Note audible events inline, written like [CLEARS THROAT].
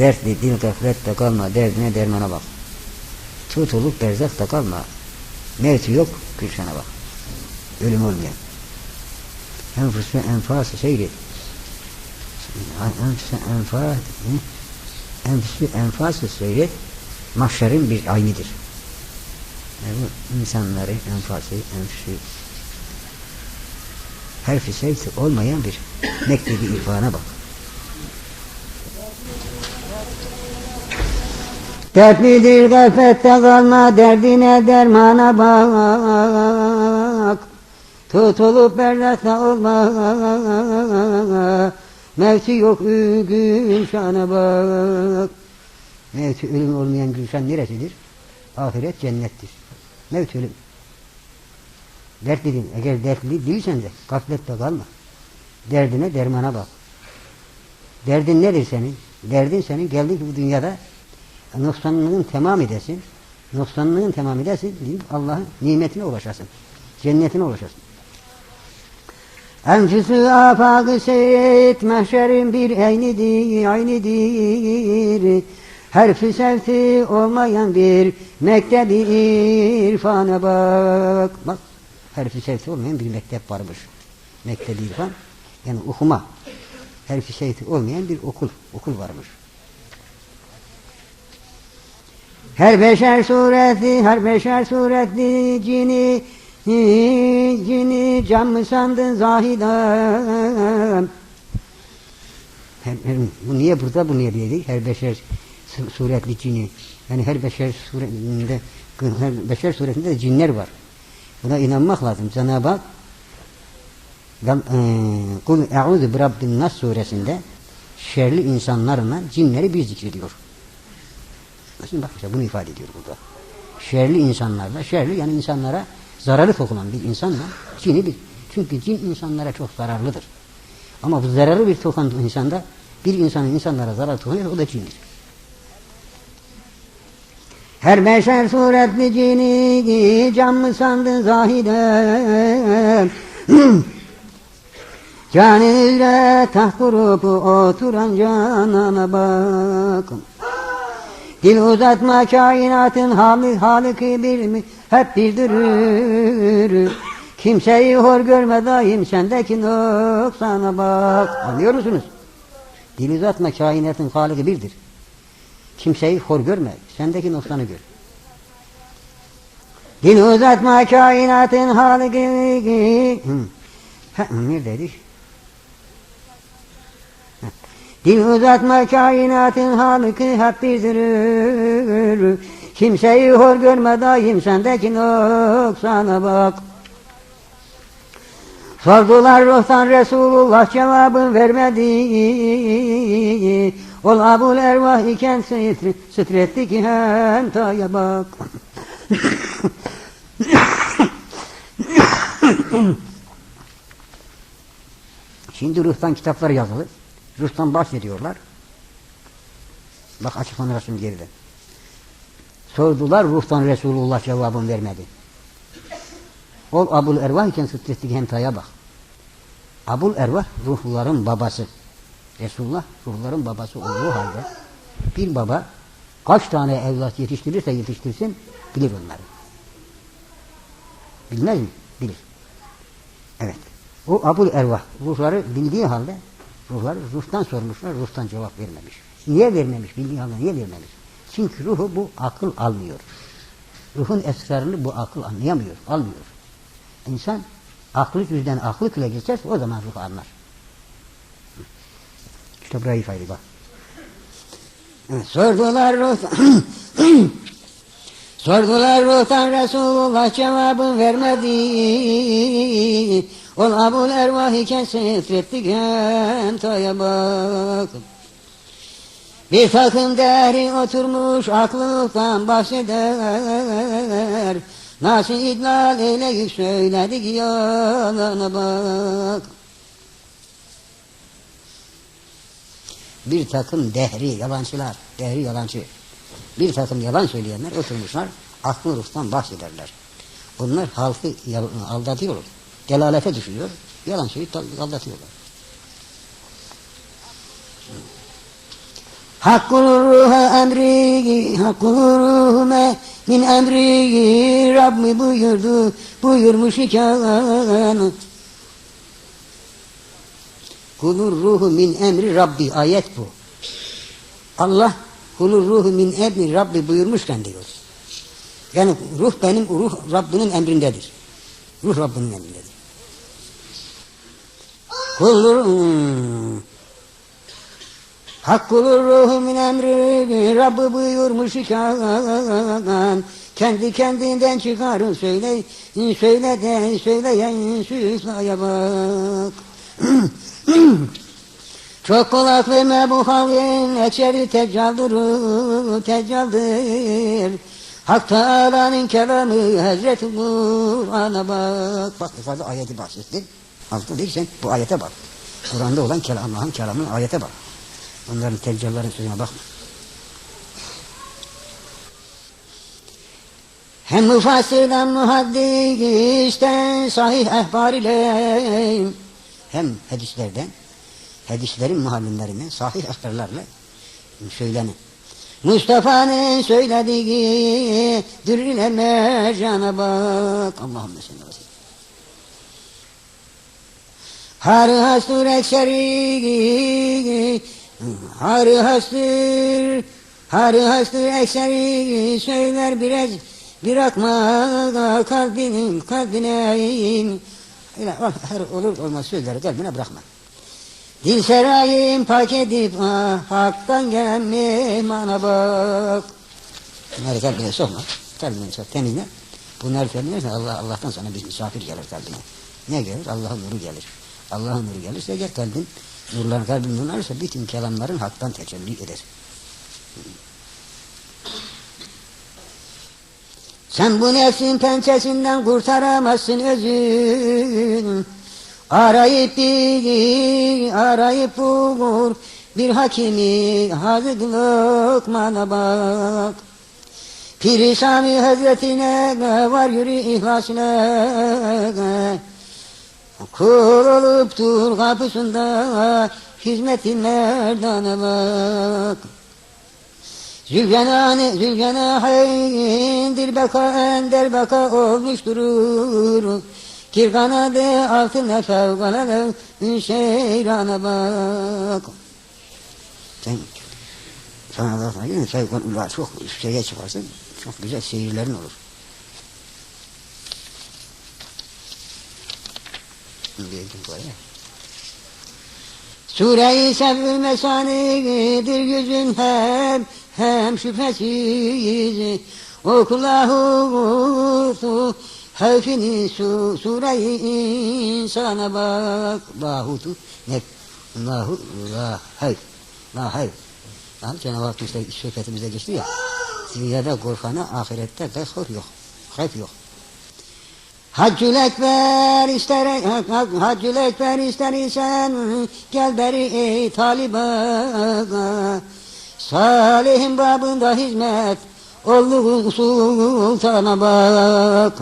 Dertli dil gaflette kalma, derdine dermana bak. Tutulup berzakta kalma. Mevti yok, Gülşen'e bak. Ölüm olmayan. Enfus ve enfası seyret. Enfus ve enfas, enfus ve enfası seyret. Mahşerin bir aynidir. Yani bu insanları enfası, enfüsü, harfi seyfi olmayan bir mektebi irfana bak. Dertlidir gaflette kalma, derdine dermana bak. Tutulup berrakta olma, mevti yok Gülşan'a bak. Mevti ölüm olmayan Gülşan neresidir? Ahiret cennettir. Mevti ölüm. Dertlidir. Eğer dertli değilsen de gaflette kalma. Derdine dermana bak. Derdin nedir senin? Derdin senin geldi ki bu dünyada noksanlığın tamam edesin. Noksanlığın tamam edesin deyip Allah'ın nimetine ulaşasın. Cennetine ulaşasın. Encüsü afakı seyret mahşerin bir eynidir, aynidir. Harfi sevti olmayan bir mektebi irfana bak. Bak, harfi sevti olmayan bir mektep varmış. Mektebi irfan, yani okuma. Harfi sevti olmayan bir okul, okul varmış. Her beşer suretli, her beşer suretli cini, cini can mı sandın zahidem? Her, bu niye burada, bu niye dedik? Her beşer su- suretli cini. Yani her beşer suretinde, her beşer suretinde de cinler var. Buna inanmak lazım. Cenab-ı Hak eee, Kul e'udhu bi rabbin nas suresinde şerli insanlarla cinleri bir zikrediyor. Şimdi bak işte bunu ifade ediyor burada. Şerli insanlarla, şerli yani insanlara zararlı dokunan bir insanla cini bir. Çünkü cin insanlara çok zararlıdır. Ama bu zararlı bir tokan insanda bir insanın insanlara zarar dokunuyor o da cindir. Her beşer suretli cini can mı sandın zahide Canı taht kurup oturan canana bakın Dil uzatma kainatın hali halıkı bir mi? Hep birdir. Kimseyi hor görme daim sendeki noksana bak. Anlıyor musunuz? Dil uzatma kainatın halıkı birdir. Kimseyi hor görme. Sendeki noksanı gör. Dil uzatma kainatın halıkı Hı. Ha, neredeydik? Dil uzatma kainatın halıkı bizdir. Kimseyi hor görme daim sendeki noksana bak. Sordular ruhtan Resulullah cevabın vermedi. Ol abul ervah iken sıtretti ki hem taya bak. Şimdi ruhtan kitaplar yazılı. Ruhtan bahsediyorlar. Bak açıklanır şimdi geride. Sordular ruhtan Resulullah cevabını vermedi. Ol Abul Ervah iken sıtrettik hemtaya bak. Abul Ervah ruhların babası. Resulullah ruhların babası olduğu halde bir baba kaç tane evlat yetiştirirse yetiştirsin bilir onları. Bilmez mi? Bilir. Evet. O Abul Ervah ruhları bildiği halde ruhları ruhtan sormuşlar, ruhtan cevap vermemiş. Niye vermemiş? Bildiği halde niye vermemiş? Çünkü ruhu bu akıl almıyor. Ruhun esrarını bu akıl anlayamıyor, almıyor. İnsan aklı yüzden aklı kıla geçerse o zaman ruh anlar. İşte burayı ifade bak. Evet, sordular ruhtan [CLEARS THROAT] Sordular ruhtan Resulullah cevabı vermedi. Ol Abul Ervah iken sıtrettik hem taya bakın. Bir takım değeri oturmuş aklılıktan bahseder. Nasıl idlal eyledik söyledik yalana bak. Bir takım dehri yalancılar, dehri yalancı. Bir takım yalan söyleyenler oturmuşlar, aklı ruhtan bahsederler. Bunlar halkı aldatıyorlar. Delalete düşüyor, yalan al- aldatıyorlar. Hakkul ruha emri, hakkul ruhume min emri Rabbi buyurdu, buyurmuş iken. Kulur ruhu min emri Rabbi ayet bu. Allah kulur ruhu min emri Rabbi buyurmuşken diyor. Yani ruh benim, ruh Rabbinin emrindedir. Ruh Rabbinin emrindedir. Kulur hmm. Hakkulur ruhu min emri. Rabbi buyurmuş iken kendi kendinden çıkarın söyle söyle de söyleyen süslaya bak. Çok kulak verme bu halin Ekşeri teccaldır, teccaldır. Hak Teala'nın kelamı Hazreti Kur'an'a bak. Bak yukarıda ayeti bahsetti Altı değil sen bu ayete bak Kur'an'da olan kelam, Allah'ın ayete bak Onların teccalların sözüne bakma Hem müfassirden muhaddisten sahih ehbar ile hem hadislerden hadislerin muhallinlerinden sahih aktarlarla söylenir. Mustafa'nın söylediği dürrile mercana bak. Allahümme salli ve sellem. Har hastur ekseri Har hastur Har hastur ekseri Söyler biraz Bırakma kalbinin kalbine Öyle her olur olmaz sözleri kalbine bırakma. Dil serayim pak edip ah, haktan gelen mehmana bak. Bunları kalbine sokma. Kalbine sok temizle. Bunları temizlersen Allah, Allah'tan sana bir misafir gelir kalbine. Ne gelir? Allah'ın nuru gelir. Allah'ın nuru gelirse eğer kalbin nurlar kalbin nurlarsa bütün kelamların haktan tecelli eder. Sen bu nefsin pençesinden kurtaramazsın özün. Arayıp bir, arayıp bulur bir hakimi hazır lokmana bak. Pir-i Hazretine var yürü ihlasına. Kul olup dur kapısında hizmetin merdana bak. Zülcenane, Zülcenaheyn dilbeka ender beka olmuş durur. Kirkanadı altına fevkaladı şeyrana bak. Sen sana Allah'tan gelin fevkallah çok şeye çıkarsın. Çok güzel seyirlerin olur. Bildim böyle. Sure-i Sevül Mesani'dir yüzün hem hem şüphesiz. Okullahu Havfini su, sure-i insana bak. Lahutu ne? Lahu la hayf La hayf. Yani Cenab-ı Hak işte sohbetimizde geçti ya. Dünyada korkana ahirette de hor yok Hayf yok Haccül Ekber ister, Haccül Ekber ister isen gel beri ey taliba. Salih'in babında hizmet, Oğlu sultana bak.